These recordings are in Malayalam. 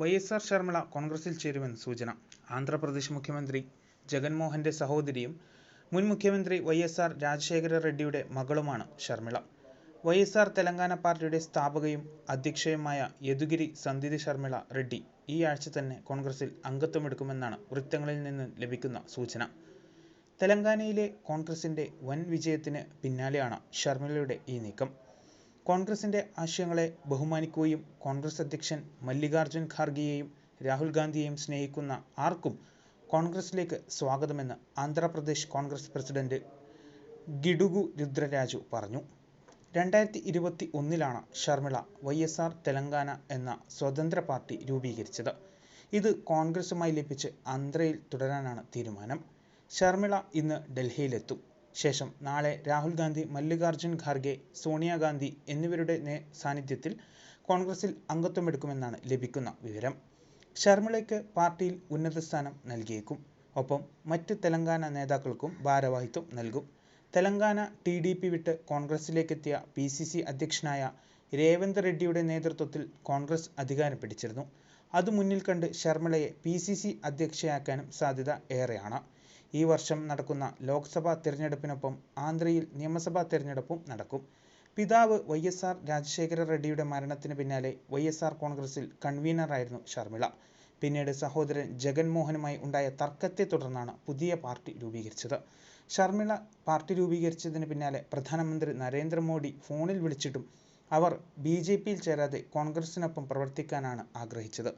വൈ എസ് ആർ ശർമ്മള കോൺഗ്രസിൽ ചേരുമെന്ന് സൂചന. ആന്ധ്രാപ്രദേശ് മുഖ്യമന്ത്രി ജഗൻമോഹന്റെ സഹോദരിയും മുൻ മുഖ്യമന്ത്രി വൈ എസ് ആർ രാജശേഖര റെഡ്ഡിയുടെ മകളുമാണ് Sharmila Y S R Telangana പാർട്ടിയുടെ സ്ഥാപകയും അധ്യക്ഷയുമായ യദുഗിരി സന്ധിതി ശർമിള റെഡ്ഡി ഈ ആഴ്ച തന്നെ കോൺഗ്രസിൽ അംഗത്വമെടുക്കുമെന്നാണ് വൃത്തങ്ങളിൽ നിന്ന് ലഭിക്കുന്ന സൂചന. തെലങ്കാനയിലെ കോൺഗ്രസിന്റെ വൻ വിജയത്തിന് പിന്നാലെയാണ് ശർമിളയുടെ ഈ നീക്കം. കോൺഗ്രസിന്റെ ആശയങ്ങളെ ബഹുമാനിക്കുകയും കോൺഗ്രസ് അധ്യക്ഷൻ മല്ലികാർജുൻ ഖാർഗെയെയും രാഹുൽ ഗാന്ധിയെയും സ്നേഹിക്കുന്ന ആർക്കും കോൺഗ്രസിലേക്ക് സ്വാഗതമെന്ന് ആന്ധ്രാപ്രദേശ് കോൺഗ്രസ് പ്രസിഡന്റ് ഗിഡുഗു രുദ്രരാജു പറഞ്ഞു. രണ്ടായിരത്തി ഇരുപത്തി ഒന്നിലാണ് Sharmila Y S R Telangana എന്ന സ്വതന്ത്ര പാർട്ടി രൂപീകരിച്ചത്. ഇത് കോൺഗ്രസുമായി ലയിപ്പിച്ച് ആന്ധ്രയിൽ തുടരാനാണ് തീരുമാനം. ഷർമിള ഇന്ന് ഡൽഹിയിലെത്തും. ശേഷം നാളെ രാഹുൽ ഗാന്ധി മല്ലികാർജുൻ ഖാർഗെ സോണിയാഗാന്ധി എന്നിവരുടെ സാന്നിധ്യത്തിൽ കോൺഗ്രസിൽ അംഗത്വമെടുക്കുമെന്നാണ് ലഭിക്കുന്ന വിവരം. ശർമിളയ്ക്ക് പാർട്ടിയിൽ ഉന്നത സ്ഥാനം നൽകിയേക്കും. ഒപ്പം മറ്റ് തെലങ്കാന നേതാക്കൾക്കും ഭാരവാഹിത്വം നൽകും. തെലങ്കാന ടി ഡി പി വിട്ട് കോൺഗ്രസിലേക്കെത്തിയ പി സി സി അധ്യക്ഷനായ രേവന്ത് റെഡ്ഡിയുടെ നേതൃത്വത്തിൽ കോൺഗ്രസ് അധികാരം പിടിച്ചിരുന്നു. അത് മുന്നിൽ കണ്ട് ശർമ്മളയെ പി സി സി അധ്യക്ഷയാക്കാനും സാധ്യത ഏറെയാണ്. ഈ വർഷം നടക്കുന്ന ലോക്സഭാ തിരഞ്ഞെടുപ്പിനൊപ്പം ആന്ധ്രയിൽ നിയമസഭാ തിരഞ്ഞെടുപ്പും നടക്കും. പിതാവ് വൈ എസ് ആർ രാജശേഖര റെഡ്ഡിയുടെ മരണത്തിന് പിന്നാലെ വൈ എസ് ആർ കോൺഗ്രസിൽ കൺവീനറായിരുന്നു ഷർമിള. പിന്നീട് സഹോദരൻ ജഗൻമോഹനുമായി ഉണ്ടായ തർക്കത്തെ തുടർന്നാണ് പുതിയ പാർട്ടി രൂപീകരിച്ചത്. ഷർമിള പാർട്ടി രൂപീകരിച്ചതിന് പിന്നാലെ പ്രധാനമന്ത്രി നരേന്ദ്രമോദി ഫോണിൽ വിളിച്ചിട്ടും അവർ ബി ജെ പിയിൽ ചേരാതെ കോൺഗ്രസിനൊപ്പം പ്രവർത്തിക്കാനാണ് ആഗ്രഹിച്ചത്.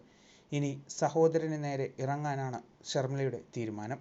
ഇനി സഹോദരന് നേരെ ഇറങ്ങാനാണ് ഷർമിളയുടെ തീരുമാനം.